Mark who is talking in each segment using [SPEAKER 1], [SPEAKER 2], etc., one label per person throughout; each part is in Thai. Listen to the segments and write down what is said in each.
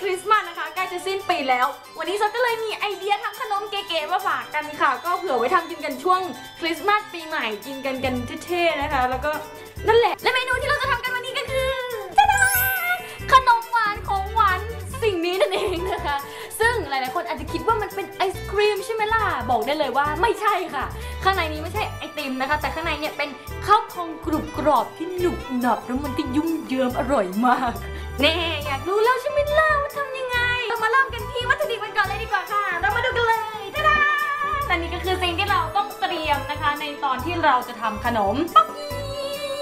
[SPEAKER 1] คริสต์มาสนะคะใกล้จะสิ้นปีแล้ว วันนี้ซอฟก็เลยมีไอเดียทำขนมเก๋ๆมาฝากกันค่ะ ก็เผื่อไว้ทำกินกันช่วงคริสต์มาสปีใหม่กินกันกันเท่ๆนะคะ แล้วก็นั่นแหละ และเมนูที่เราจะทำกันวันนี้ก็คือจ้าขนมหวานของหวานสิ่งนี้นั่นเองนะคะ ซึ่งหลายๆคนอาจจะคิดว่ามันเป็นไอศครีมใช่ไหมล่ะ บอกได้เลยว่าไม่ใช่ค่ะ ข้างในนี้ไม่ใช่ไอติมนะคะ แต่ข้างในเนี่ยเป็นข้าวพองกรุบกรอบที่หนุบหนับแล้วมันก็ยุ่มเยิ้มอร่อยมาก แน่อยากรู้แล้วใช่ไหมล่ะว่าทำยังไง เรามาเริ่มกันที่วัตถุดิบกันก่อนเลยดีกว่าค่ะ เรามาดูกันเลยท่าดาแต่นี่ก็คือสิ่งที่เราต้องเตรียมนะคะ ในตอนที่เราจะทำขนมป๊อกกี้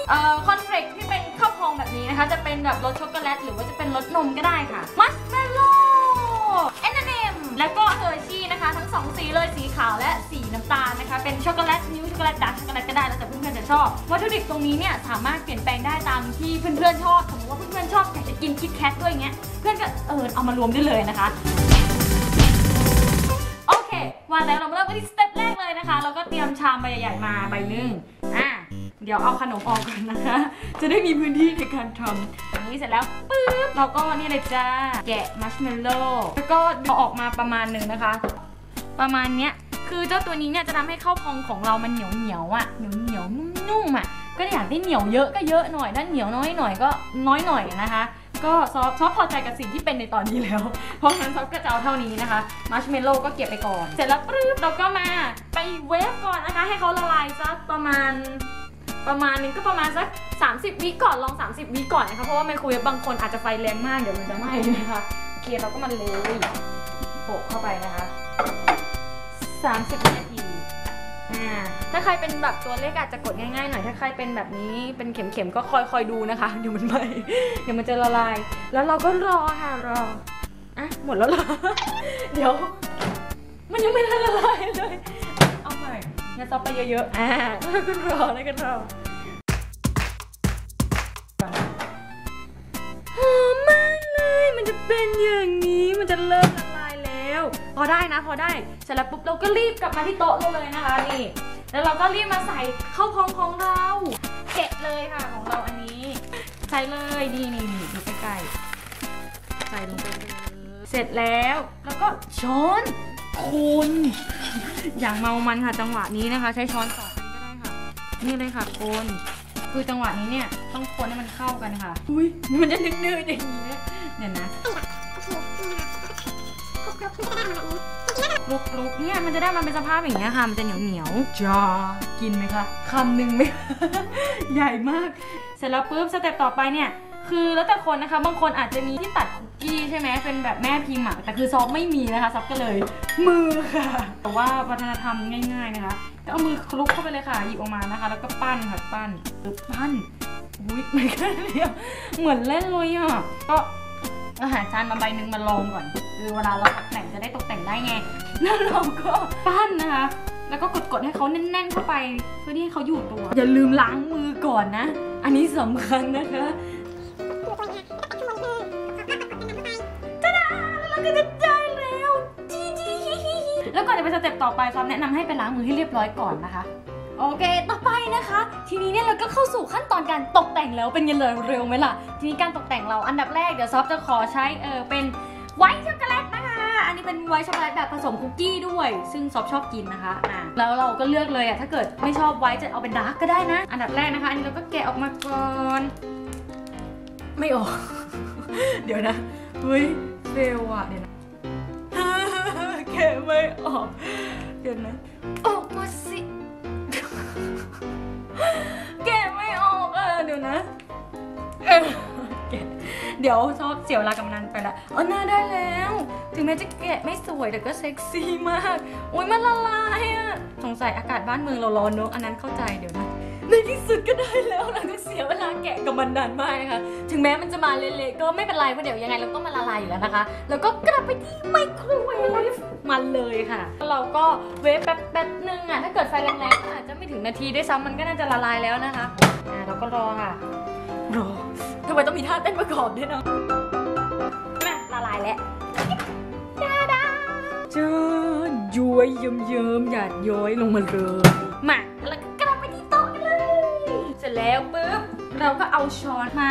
[SPEAKER 1] เอ่อคอนเฟลกที่เป็นข้าวพองแบบนี้นะคะ จะเป็นแบบรสช็อกโกแลตหรือว่าจะเป็นรสนมก็ได้ค่ะมัสเมลโล่เอนเนมแล้วก็เฮอร์ชี่ นะคะ ทั้งสองสีเลยสีขาวและสีน้ำตาลนะคะ เป็นช็อกโกแลตมิลช็อกโกแลตดาร์กช็อกโกแลตก็ได้แล้วแต่เพื่อนๆจะชอบ วัตถุดิบตรงนี้เนี่ยสามารถเปลี่ยนแปลงได้ตามที่เพื่อนๆชอบสมมติว่าเพื่อนๆชอบอยากจะกินคิดแคทด้วยอย่างเงี้ยเพื่อนก็เออเอามารวมได้เลยนะคะโอเคว่าแล้วเรามาเริ่มกันที่สเต็ปแรกเลยนะคะเราก็เตรียมชามใบใหญ่ๆมาใบหนึ่งอะเดี๋ยวเอาขนมออกก่อนนะคะ จะได้มีพื้นที่ในการทำอย่างนี้เสร็จแล้วปึ๊บเราก็นี่เลยจ้า แกะมัชเมลโล่แล้วก็เอาออกมาประมาณหนึ่งนะคะ ประมาณเนี้ยคือเจ้าตัวนี้เนี่ยจะทำให้ข้าวพองของเรามันเหนียวเหนียวๆอะเหนียวเหนียวนุ่มๆอะก็อยากได้เหนียวเยอะก็เยอะหน่อยถ้าเหนียวน้อยหน่อยก็น้อยหน่อยนะคะ ก็ซอฟซอฟพอใจกับสิ่งที่เป็นในตอนนี้แล้ว เพราะงั้นซอฟก็จะเอาเท่านี้นะคะมัชเมลโล่ก็เก็บไปก่อน เสร็จแล้วปึ๊บเราก็มาไปเวฟก่อนนะคะให้เขาละลายสักประมาณประมาณนึงก็ประมาณสัก 30 วิก่อนลอง 30 วิก่อนนะคะเพราะว่าไมโครเวฟบางคนอาจจะไฟแรงมากเดี๋ยวมันจะไหม้นะคะโอเคเราก็มาเลยโปะเข้าไปนะคะ 30วินาทีอ่าถ้าใครเป็นแบบตัวเลขอาจจะกดง่ายๆหน่อย ถ้าใครเป็นแบบนี้เป็นเข็มๆก็คอยคอยๆดูนะคะ เดี๋ยวมันไหมเดี๋ยวมันจะละลาย แล้วเราก็รอค่ะรอ อะหมดแล้วเหรอ เดี๋ยว มันยังไม่ทันละลายเลย เอาใหม่งั้นซอไปเยอะๆ อ่าแล้วก็รอแล้วก็รอหอมมากเลย มันจะเป็นอย่างนี้ มันจะเริ่มละ อได้นะ พอได้เสร็จแล้วปุ๊บเราก็รีบกลับมาที่โต๊ะเราเลยนะคะนี่แล้วเราก็รีบมาใส่ข้าวพองของเราแกะเลยค่ะของเราอันนี้ ใส่เลยนี่นี่นี่ดูใกล้ๆใส่ลงไปเลยเสร็จแล้วแล้วก็ช้อนคนอย่างเมามันค่ะจังหวะนี้นะคะ ใช้ช้อนสองอันก็ได้ค่ะ นี่เลยค่ะคนคือจังหวะนี้เนี่ยต้องคนให้มันเข้ากันค่ะ อุ้ยมันจะนึกๆอย่างนี้เดี๋ยวนะ ลุกลุกๆเนี่ยมันจะได้มาเป็นสภาพอย่างเงี้ยค่ะ มันจะเหนียวเหนียวๆจ้ากินไหมคะคำหนึ่งไหมใหญ่มาก เสร็จแล้วปุ๊บสเต็ปต่อไปเนี่ยคือแล้วแต่คนนะคะ บางคนอาจจะมีที่ตัดคุกกี้ใช่ไหมเป็นแบบแม่พิมพ์อะแต่คือซอฟไม่มีนะคะซอฟก็เลย มือค่ะ แต่ว่าวัฒนธรรมง่าย ๆนะคะก็เอามือคลุกเข้าไปเลยค่ะหยิบออกมานะคะ แล้วก็ปั้นค่ะปั้นปึ๊บปั้นอุ้ยไม่แค่เดียวเหมือนเล่นเลยอะก็ อาหารจานมาใบหนึ่งมาลองก่อนคือเวลาเราตกแต่งจะได้ตกแต่งได้ไงแล้วเราก็ปั้นนะคะ แล้วก็กดๆให้เขาแน่นๆเข้าไปเพื่อที่ให้เขาอยู่ตัว อย่าลืมล้างมือก่อนนะ อันนี้สำคัญนะคะจ้าแล้วเราก็จะได้แล้วจีจีฮิฮิฮิแล้วก่อนจะไปสเต็ปต่อไปซอมแนะนำให้ไปล้างมือให้เรียบร้อยก่อนนะคะ โอเค ต่อไปนะคะ ทีนี้เนี่ยเราก็เข้าสู่ขั้นตอนการตกแต่งแล้วเป็นยังไงเร็วไหมล่ะ ทีนี้การตกแต่งเราอันดับแรกเดี๋ยวซอฟจะขอใช้เออเป็นไวท์ช็อกโกแลตนะคะ อันนี้เป็นไวท์ช็อกโกแลตแบบผสมคุกกี้ด้วย ซึ่งซอฟชอบกินนะคะอะแล้วเราก็เลือกเลยอะถ้าเกิดไม่ชอบไวท์จะเอาเป็นดาร์กก็ได้นะ อันดับแรกนะคะ อันนี้เราก็แกะออกมาก่อน ไม่ออก เดี๋ยวนะ เฮ้ยเฟลอะเดี๋ยวนะแกะไม่ออก เดี๋ยวนะ ออกมาสิ เดี๋ยวชอบเสียเวลากับมันนานไปละเออหน้าได้แล้ว ถึงแม้จะแกะไม่สวยแต่ก็เซ็กซี่มากโอ้ยมันละลายอะสงสัยอากาศบ้านเมืองเราร้อนเนอะอันนั้นเข้าใจเดี๋ยวนะในที่สุดก็ได้แล้วหลังจากเสียเวลาแกะกับมันนานมากนะคะถึงแม้มันจะมาเละๆก็ไม่เป็นไรเพราะเดี๋ยวยังไงเราต้องมาละลายอยู่แล้วนะคะ แล้วก็กลับไปที่ไมโครเวฟมันเลยค่ะเราก็เวฟแป๊บแป๊บๆนึงอะถ้าเกิดไฟแรงๆอาจจะไม่ถึงนาทีด้วยซ้ำมันก็น่าจะละลายแล้วนะคะอ่าเราก็รอค่ะรอ ทำไมต้องมีท่าเต้นประกอบด้วยนะมาละลายแล้วดาดาจ้าย้วยเยิ้มๆหยาดย้อยลงมาเลยมาแล้วก็กลับไปที่โต๊ะกันเลย เสร็จแล้วปุ๊บเราก็เอาช้อนมา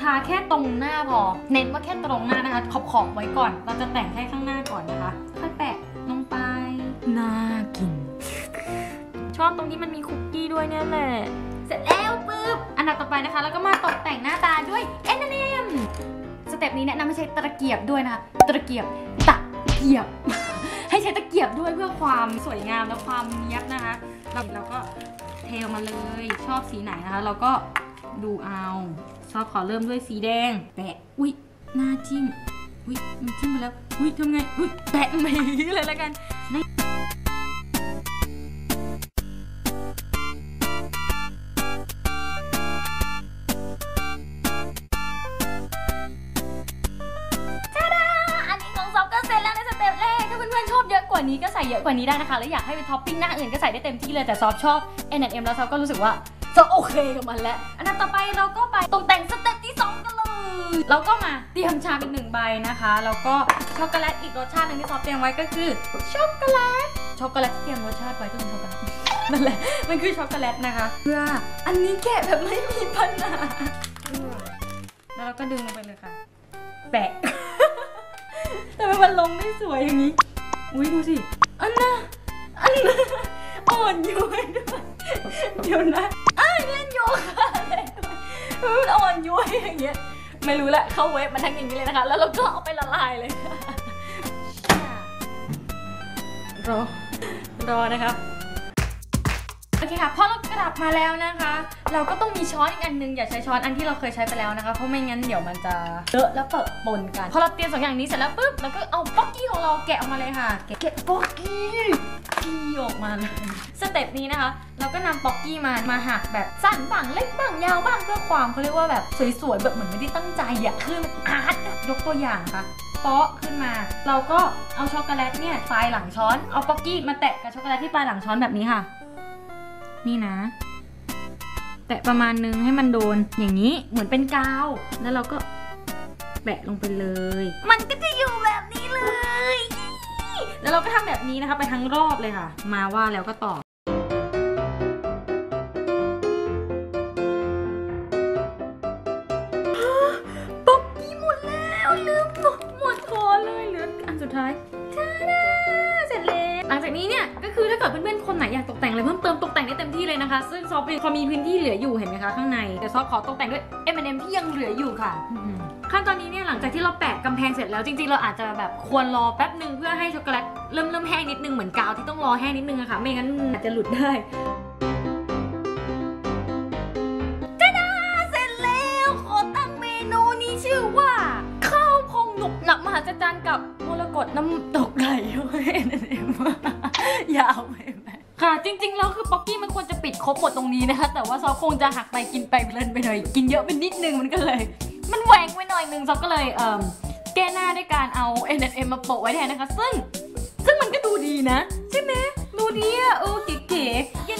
[SPEAKER 1] ทาแค่ตรงหน้าพอ เน้นว่าแค่ตรงหน้านะคะ ขอบขอบๆไว้ก่อน เราจะแต่งแค่ข้างหน้าก่อนนะคะค่อยแปะลงไปน่ากิน ชอบตรงที่มันมีคุกกี้ด้วยเนี่ยแหละ เสร็จแล้วปึ๊บอันดับต่อไปนะคะแล้วก็มาตกแต่งหน้าตาด้วย N&M สเต็ปนี้แนะนำให้ใช้ตะเกียบด้วยนะคะตะเกียบตะเกียบ ให้ใช้ตะเกียบด้วยเพื่อความสวยงามและความเนี้ยบนะคะเราเราก็เทออกมาเลยชอบสีไหนนะคะ เราก็ดูเอาชอบขอเริ่มด้วยสีแดงแปะอุ๊ยหน้าจิ้มอุ๊ยมันจิ้มไปแล้วอุ๊ยทำไงอุ๊ยแปะมาอย่เลยแล้วกัน พื่อนๆชอบเยอะกว่านี้ก็ใส่เยอะกว่านี้ได้นะคะ แล้วอยากให้เป็นท็อปปิ้งหน้าอื่นก็ใส่ได้เต็มที่เลยแต่ซอฟชอบ N&M แล้วซอฟก็รู้สึกว่าซอฟโอเคกับมันแล้ว อันนั้นต่อไปเราก็ไปตกแต่งสเต็ปที่สองกันเลย เราก็มาเตรียมชามอีกหนึ่งใบนะคะ แล้วก็ช็อกโกแลตอีกรสชาติหนึงที่ซอฟเตรียมไว้ก็คือช็อกโกแลต ช็อกโกแลตที่เตรียมรสชาติไว้ก็คือช็อกโกแลตนั่นแหละ มันคือช็อกโกแลตนะคะเพื่ออันนี้แกะแบบไม่มีปัญหาแล้วเราก็ดึงลงไปเลยค่ะ แปะ แต่มันลงไม่สวยอย่างนี้ อุ้ยดูสิ อันน่ะอันน่ะอ่อนย้อยด้วยเดี๋ยวนะอ้ายเล่นโยคะเลยด้วยมันอ่อนโยนอย่างเงี้ย ไม่รู้แหละเข้าเว็บมันทั้งอย่างนี้เลยนะคะ แล้วเราก็เอาไปละลายเลยรอ รอนะครับ โอเคค่ะพอเรากลับมาแล้วนะคะ เราก็ต้องมีช้อนอีกอันหนึงอย่าใช้ช้อนอันที่เราเคยใช้ไปแล้วนะคะเพราะไม่งั้นเดี๋ยวมันจะเลอะแล้วเปิดปนกันพอเราเตรียมสองอย่างนี้เสร็จแล้วปุ๊บเราก็เอาป๊อกกี้ของเราแกะออกมาเลยค่ะ แกะป๊อกกี้กี้ออกมาเลยสเต็ปนี้นะคะ เราก็นำป๊อกกี้มามาหักแบบสั้นบ้างเล็กบ้างยาวบ้างเพื่อความเขาเรียกว่าแบบสวยๆแบบเหมือนไม่ได้ตั้งใจอะคือมันอาร์ตยกตัวอย่างค่ะเปาะขึ้นมา เราก็เอาช็อกโกแลตเนี่ยปลายหลังช้อนเอาป๊อกกี้มาแตะกับช็อกโกแลตที่ปลายหลังช้อนแบบนี้ค่ะ นี่นะ แตะประมาณนึงให้มันโดนอย่างนี้เหมือนเป็นกาว แล้วเราก็แปะลงไปเลย มันก็จะอยู่แบบนี้เลย แล้วเราก็ทำแบบนี้นะคะไปทั้งรอบเลยค่ะ มาว่าแล้วก็ต่อป๊อกกี้หมดแล้วลืมหมดคอเลยเหลืออันสุดท้ายทาดา หลังจากนี้เนี่ยก็คือถ้าเกิดเพื่อนๆคนไหนอยากตกแต่งอะไรเพิ่มเติมตกแต่งได้เต็มที่เลยนะคะ ซึ่งซอฟพอมีพื้นที่เหลืออยู่เห็นไหมคะข้างในแต่ซอฟขอตกแต่งด้วย M&M ที่ยังเหลืออยู่ค่ะขั้นตอนนี้เนี่ยหลังจากที่เราแปะกำแพงเสร็จแล้วจริงๆ เราอาจจะแบบควรรอแป๊บหนึ่งเพื่อให้ช็อกโกแลตเริ่มเริ่มแห้งนิดนึงเหมือนกาวที่ต้องรอแห้งนิดนึงอะค่ะไม่งั้นอาจจะหลุดได้ หนับมหัศจรกับมรกตน้ำตกไหลด้วยนั่นเองยาวไปไหมค่ะ จริงๆแล้วคือป๊อกกี้มันควรจะปิดครบหมดตรงนี้นะคะ แต่ว่าซอฟคงจะหักไปกินไปเพลินไปหน่อย กินเยอะไปนิดนึงมันก็เลย มันแหวงไปหน่อยนึงซอฟก็เลยเอ่อแก้หน้าด้วยการเอา N&M มาโปะไว้แทนนะคะ ซึ่ง ซึ่งมันก็ดูดีนะ ใช่ไหมดูดีอะเออเก๋ๆอย่า